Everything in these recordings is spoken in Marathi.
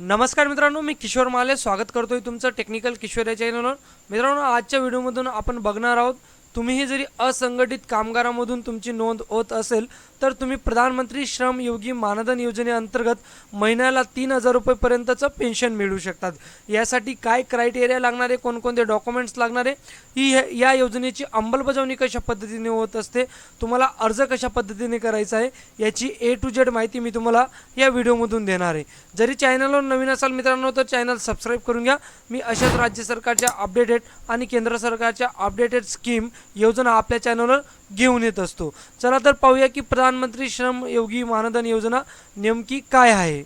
नमस्कार मित्रांनो मी किशोर माले. स्वागत करतोय तुमचं टेक्निकल किशोर या चॅनलवर मित्रांनो आजच्या व्हिडिओमधून आपण बघणार आहोत तुम्हीही जरी असंघटित कामगारामधून तुमची नोंद होत असेल तर तुम्ही प्रधानमंत्री श्रम योगी मानधन योजनेअंतर्गत महिन्याला तीन हजार रुपयेपर्यंतचं पेन्शन मिळू शकतात. यासाठी काय क्रायटेरिया लागणारे कोणकोणते डॉक्युमेंट्स लागणारे ही हे- या योजनेची अंमलबजावणी कशा पद्धतीने होत असते तुम्हाला अर्ज कशा पद्धतीने करायचा आहे याची ए टू जेड माहिती मी तुम्हाला या व्हिडिओमधून देणार आहे. जरी चॅनलवर नवीन असाल मित्रांनो तर चॅनल सबस्क्राईब करून घ्या. मी अशाच राज्य सरकारच्या अपडेटेड आणि केंद्र सरकारच्या अपडेटेड स्कीम योजना आपल्या चॅनलवर घेऊन येत असतो. चला तर पाहूया की प्रधानमंत्री श्रम योगी मानधन योजना नेमकी काय आहे.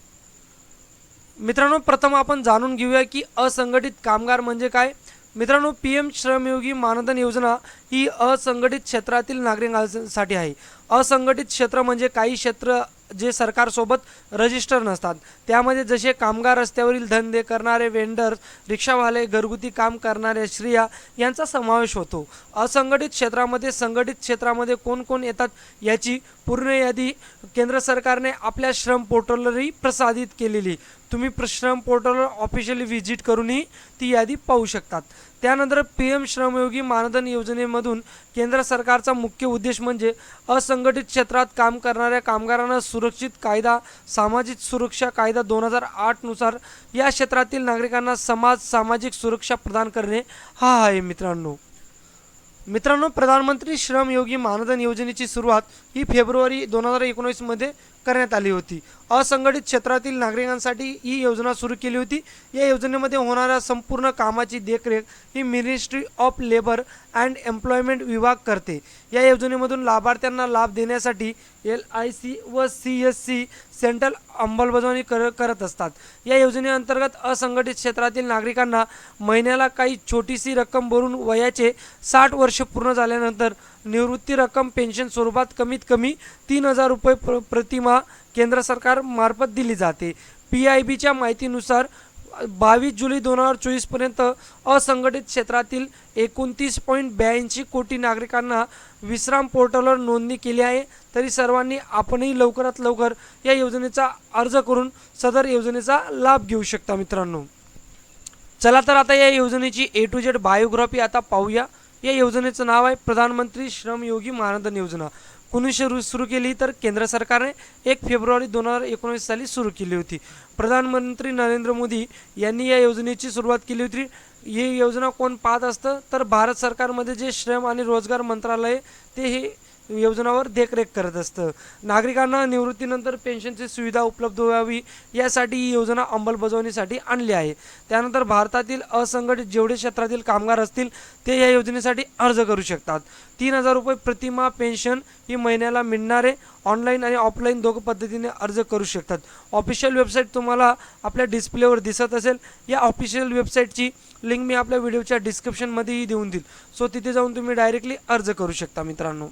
मित्रांनो प्रथम आपण जाणून घेऊया की असंघटित कामगार म्हणजे काय. मित्रांनो पी एम श्रमयोगी मानधन योजना ही असंघटित क्षेत्रातील नागरिकांसाठी आहे. असंघटित क्षेत्र म्हणजे काही क्षेत्र जे सरकारसोबत रजिस्टर नसतात. त्यामध्ये जसे कामगार रस्त्यावरील धंदे करणारे वेंडर्स रिक्षावाले घरगुती काम करणाऱ्या स्त्रिया यांचा समावेश होतो. असंघटित क्षेत्रामध्ये संघटित क्षेत्रामध्ये कोण कोण येतात याची पूर्ण यादी केंद्र सरकारने आपल्या श्रम पोर्टलवरही प्रसारित केलेली. तुम्ही प्र- श्रम पोर्टलवर ऑफिशियली व्हिजिट करूनही ती यादी पाहू शकतात. त्यानंतर पी एम श्रमयोगी मानधन योजनेमधून केंद्र सरकारचा मुख्य उद्देश म्हणजे असंघटित क्षेत्रात काम करणाऱ्या कामगारांना सुरक्षित कायदा सामाजिक सुरक्षा कायदा दोन हजार आठनुसार या क्षेत्रातील नागरिकांना समाज सामाजिक सुरक्षा प्रदान करणे हा आहे मित्रांनो. मित्रांनो प्रधानमंत्री श्रमयोगी मानधन योजनेची सुरुवात ही फेब्रुवारी दोन हजार एकोणीसमध्ये करण्यात आली होती. असंघटित क्षेत्रातील नागरिकांसाठी ही योजना सुरू केली होती. या योजनेमध्ये होणाऱ्या संपूर्ण कामाची देखरेख ही ministry of labour and employment विभाग करते. या योजनेमधून लाभार्थ्यांना लाभ देण्यासाठी एल आय सी व सी एस सी सेंट्रल अंमलबजावणी कर करत असतात. या योजनेअंतर्गत असंघटित क्षेत्रातील नागरिकांना महिन्याला काही छोटीशी रक्कम भरून वयाचे साठ वर्ष पूर्ण झाल्यानंतर निवृत्ती रक्कम पेन्शन स्वरूपात कमीत कमी तीन हजार रुपये प्र प्रतिमा केंद्र सरकार मार्फत दिली जाते. पी आय बीच्या माहितीनुसार बावीस जुलै दोन हजार चोवीसपर्यंत असंघटित क्षेत्रातील एकोणतीस पॉईंट ब्याऐंशी कोटी नागरिकांना विश्राम पोर्टलवर नोंदणी केली आहे. तरी सर्वांनी आपणही लवकरात लवकर या योजनेचा अर्ज करून सदर योजनेचा लाभ घेऊ शकता मित्रांनो. चला तर आता या योजनेची ए टू जेड बायोग्राफी आता पाहूया. या योजनेचं नाव आहे प्रधानमंत्री श्रमयोगी मानधन योजना. कुणी रु सुरू केली तर केंद्र सरकारने एक फेब्रुवारी दोन हजार एकोणीस साली सुरू केली होती. प्रधानमंत्री नरेंद्र मोदी यांनी या योजनेची सुरुवात केली होती. ही योजना कोण पाहत असतं? तर भारत सरकारमध्ये जे श्रम आणि रोजगार मंत्रालय ते हे योजनावर देखरेख करत असतं. नागरिकांना निवृत्तीनंतर पेन्शनची सुविधा उपलब्ध व्हावी यासाठी ही योजना अंमलबजावणीसाठी आणली आहे. त्यानंतर भारतातील असंघटित जेवढे क्षेत्रातील कामगार असतील ते या योजनेसाठी अर्ज करू शकतात. तीन हजार रुपये प्रतिमा पेन्शन ही महिन्याला मिळणारे ऑनलाईन आणि ऑफलाईन दोघं पद्धतीने अर्ज करू शकतात. ऑफिशियल वेबसाईट तुम्हाला आपल्या डिस्प्लेवर दिसत असेल. या ऑफिशियल वेबसाईटची लिंक मी आपल्या व्हिडिओच्या डिस्क्रिप्शनमध्येही देऊन देईल. सो तिथे जाऊन तुम्ही डायरेक्टली अर्ज करू शकता मित्रांनो.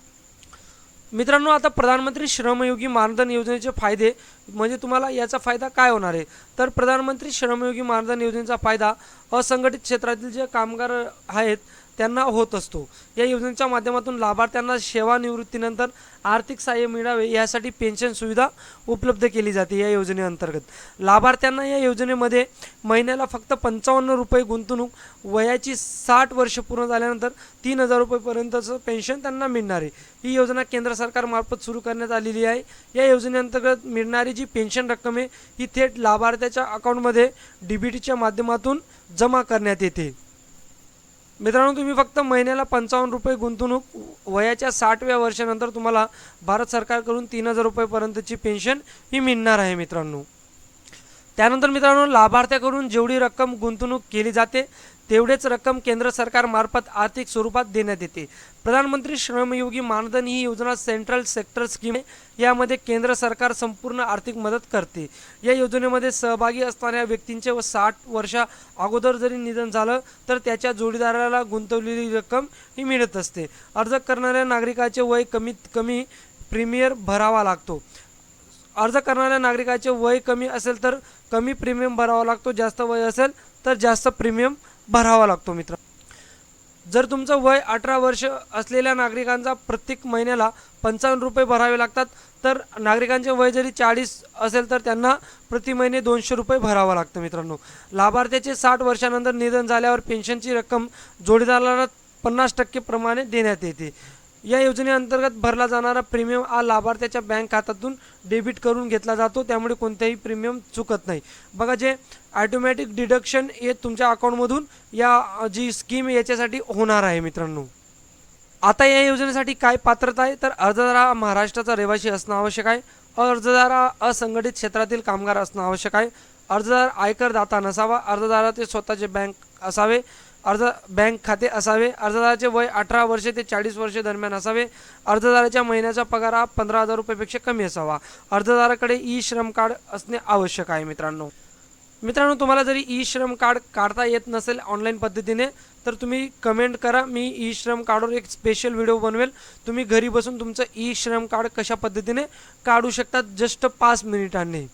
मित्रांनो आता प्रधानमंत्री श्रमयोगी मानधन योजनेचे फायदे म्हणजे तुम्हाला याचा फायदा काय होणार आहे? तर प्रधानमंत्री श्रमयोगी मानधन योजनेचा फायदा असंघटित क्षेत्रातील जे कामगार आहेत त्यांना होत असतो. या योजनेच्या माध्यमातून लाभार्थ्यांना सेवानिवृत्तीनंतर आर्थिक सहाय्य मिळावे यासाठी पेन्शन सुविधा उपलब्ध केली जाते या योजनेअंतर्गत लाभार्थ्यांना या योजनेमध्ये महिन्याला फक्त पंचावन्न रुपये गुंतवणूक वयाची साठ वर्ष पूर्ण झाल्यानंतर तीन हजार रुपयेपर्यंतचं पेन्शन त्यांना मिळणार आहे. ही योजना केंद्र सरकारमार्फत सुरू करण्यात आलेली आहे. या योजनेअंतर्गत मिळणारी जी पेन्शन रक्कम आहे ही थेट लाभार्थ्याच्या अकाउंटमध्ये डी बी टीच्या माध्यमातून जमा करण्यात येते. मित्रांनो तुम्ही फक्त महिन्याला पंचावन्न रुपये गुंतवणूक वयाच्या साठव्या वर्षानंतर तुम्हाला भारत सरकारकडून तीन हजार रुपयेपर्यंतची पेन्शन ही मिळणार आहे मित्रांनो. त्यानंतर मित्रांनो लाभार्थ्याकडून जेवढी रक्कम गुंतवणूक केली जाते तेवढेच रक्कम केंद्र सरकारमार्फत आर्थिक स्वरूपात देण्यात येते. प्रधानमंत्री श्रमयोगी मानधन ही योजना सेंट्रल सेक्टर स्कीम आहे. यामध्ये केंद्र सरकार संपूर्ण आर्थिक मदत करते. या योजनेमध्ये सहभागी असणाऱ्या व्यक्तींचे व साठ वर्षा अगोदर जरी निधन झालं तर त्याच्या जोडीदाराला गुंतवलेली रक्कम ही मिळत असते. अर्ज करणाऱ्या नागरिकाचे वय कमीत कमी प्रीमियर भरावा लागतो. अर्ज करणाऱ्या नागरिकाचे वय कमी असेल तर कमी प्रीमियम भरावा लागतो. जास्त वय असेल तर जास्त प्रीमियम भरावा लागतो मित्र. जर तुमचं वय अठरा वर्ष असलेल्या नागरिकांचा प्रत्येक महिन्याला पंचावन्न रुपये भरावे लागतात तर नागरिकांचे वय जरी चाळीस असेल तर त्यांना प्रति महिने दोनशे रुपये भरावं लागतं मित्रांनो. लाभार्थ्याचे साठ वर्षानंतर निधन झाल्यावर पेन्शनची रक्कम जोडीदाराला पन्नास टक्के प्रमाणे देण्यात येते. या योजनेअंतर्गत भरला जाणारा प्रीमियम हा लाभार्थ्याच्या बँक खात्यातून डेबिट करून घेतला जातो. त्यामुळे कोणतेही प्रीमियम चुकत नाही. बघा जे ॲटोमॅटिक डिडक्शन हे तुमच्या अकाउंटमधून या जी स्कीम याच्यासाठी होणार आहे मित्रांनो. आता या योजनेसाठी काय पात्रता आहे? तर अर्जदार हा महाराष्ट्राचा रहिवासी असणं आवश्यक आहे. अर्जदार हा असंघटित क्षेत्रातील कामगार असणं आवश्यक आहे. अर्जदार आयकर दाता नसावा. अर्जदाराचे स्वतःचे बँक असावे. अर्ज बँक खाते असावे. अर्जदाराचे वय अठरा वर्षे ते चाळीस वर्षे दरम्यान असावे. अर्जदाराच्या महिन्याचा पगार हा पंधरा हजार रुपयापेक्षा कमी असावा. अर्जदाराकडे ई श्रम कार्ड असणे आवश्यक आहे मित्रांनो. मित्रांनो तुम्हाला जरी ई श्रम कार्ड काढता येत नसेल ऑनलाईन पद्धतीने तर तुम्ही कमेंट करा. मी ई श्रम कार्डवर एक स्पेशल व्हिडिओ बनवेल. तुम्ही घरी बसून तुमचं ई श्रम कार्ड कशा पद्धतीने काढू शकतात? जस्ट पाच मिनिटांनी.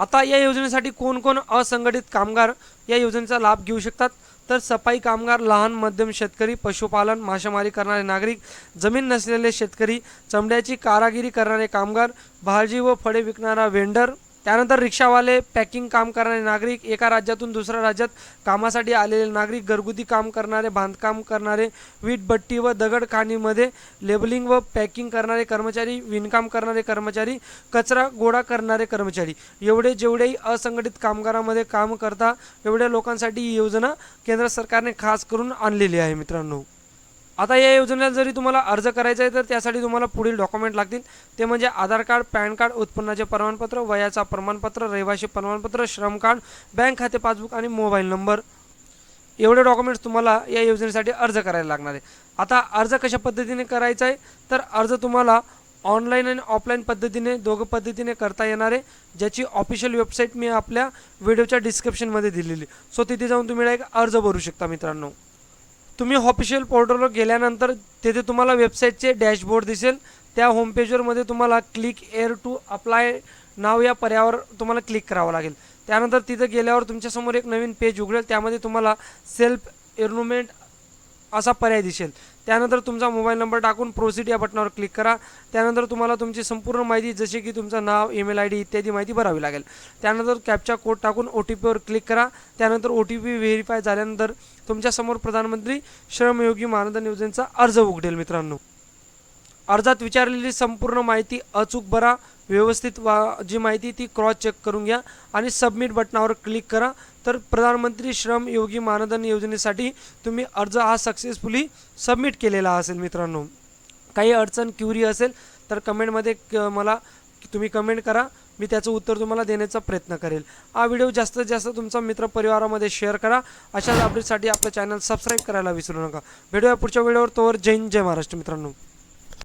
आता या योजनेसाठी कोण कोण असंघटित कामगार या योजनेचा लाभ घेऊ शकतात? तर सफाई कामगार लहान मध्यम शेतकरी पशुपालन मासेमारी करणारे नागरिक जमीन नसलेले शेतकरी चमड्याची कारागिरी करणारे कामगार भाजी व फळे विकणारा वेंडर त्यानंतर रिक्षावाले पॅकिंग काम करणारे नागरिक एका राज्यातून दुसऱ्या राज्यात कामासाठी आलेले नागरिक घरगुती काम करणारे बांधकाम करणारे वीटभट्टी व दगडखाणीमध्ये लेबलिंग व पॅकिंग करणारे कर्मचारी विणकाम करणारे कर्मचारी कचरा गोळा करणारे कर्मचारी. एवढे जेवढेही असंघटित कामगारामध्ये काम करता एवढ्या लोकांसाठी ही योजना केंद्र सरकारने खास करून आणलेली आहे मित्रांनो. आता या योजनेला जरी तुम्हाला अर्ज करायचा आहे तर त्यासाठी तुम्हाला पुढील डॉक्युमेंट लागतील. ते म्हणजे आधार कार्ड पॅन कार्ड उत्पन्नाचे प्रमाणपत्र वयाचा प्रमाणपत्र रहिवासी प्रमाणपत्र श्रम कार्ड बँक खाते पासबुक आणि मोबाईल नंबर. एवढे डॉक्युमेंट्स तुम्हाला या योजनेसाठी अर्ज करायला लागणार आहे. आता अर्ज कशा पद्धतीने करायचा आहे तर अर्ज तुम्हाला ऑनलाईन आणि ऑफलाईन पद्धतीने दोघं पद्धतीने करता येणार आहे. ज्याची ऑफिशियल वेबसाईट मी आपल्या व्हिडिओच्या डिस्क्रिप्शनमध्ये दिलेली सो तिथे जाऊन तुम्ही डायरेक्ट अर्ज भरू शकता मित्रांनो. तुम्ही ऑफिशियल पोर्टलवर गेल्यानंतर तिथे तुम्हाला वेबसाईटचे डॅशबोर्ड दिसेल. त्या होम पेजवरमध्ये तुम्हाला क्लिक एअर टू अप्लाय नाव या पर्यावर तुम्हाला क्लिक करावं लागेल. त्यानंतर तिथं गेल्यावर तुमच्यासमोर एक नवीन पेज उघडेल. त्यामध्ये तुम्हाला सेल्फ एर्नुमेंट असा पर्याय दिसेल. त्यानंतर तुमचा मोबाईल नंबर टाकून प्रोसिड या बटनावर क्लिक करा. त्यानंतर तुम्हाला तुमची संपूर्ण माहिती जसे की तुमचं नाव ईमेल आय डी इत्यादी माहिती भरावी लागेल. त्यानंतर कॅपचा कोड टाकून ओ टी पीवर क्लिक करा. त्यानंतर ओ टी पी व्हेरीफाय झाल्यानंतर तुमच्यासमोर प्रधानमंत्री श्रमयोगी मानधन योजनेचा अर्ज उघडेल मित्रांनो. अर्जात विचारलेली संपूर्ण माहिती अचूक भरा. व्यवस्थित वा जी माहिती ती क्रॉस चेक करून घ्या आणि सबमिट बटनावर क्लिक करा. तर प्रधानमंत्री श्रम योगी मानधन योजनेसाठी तुम्ही अर्ज हा सक्सेसफुली सबमिट केलेला असेल मित्रांनो. काही अडचण क्युरी असेल तर कमेंटमध्ये क- मला तुम्ही कमेंट करा. मी त्याचं उत्तर तुम्हाला देण्याचा प्रयत्न करेल. हा व्हिडिओ जास्तीत जास्त तुमचा मित्रपरिवारामध्ये शेअर करा. अशाच अपडेटसाठी आपलं चॅनल सबस्क्राईब करायला विसरू नका. भेटूया पुढच्या व्हिडिओवर. तोवर जैन जय महाराष्ट्र मित्रांनो.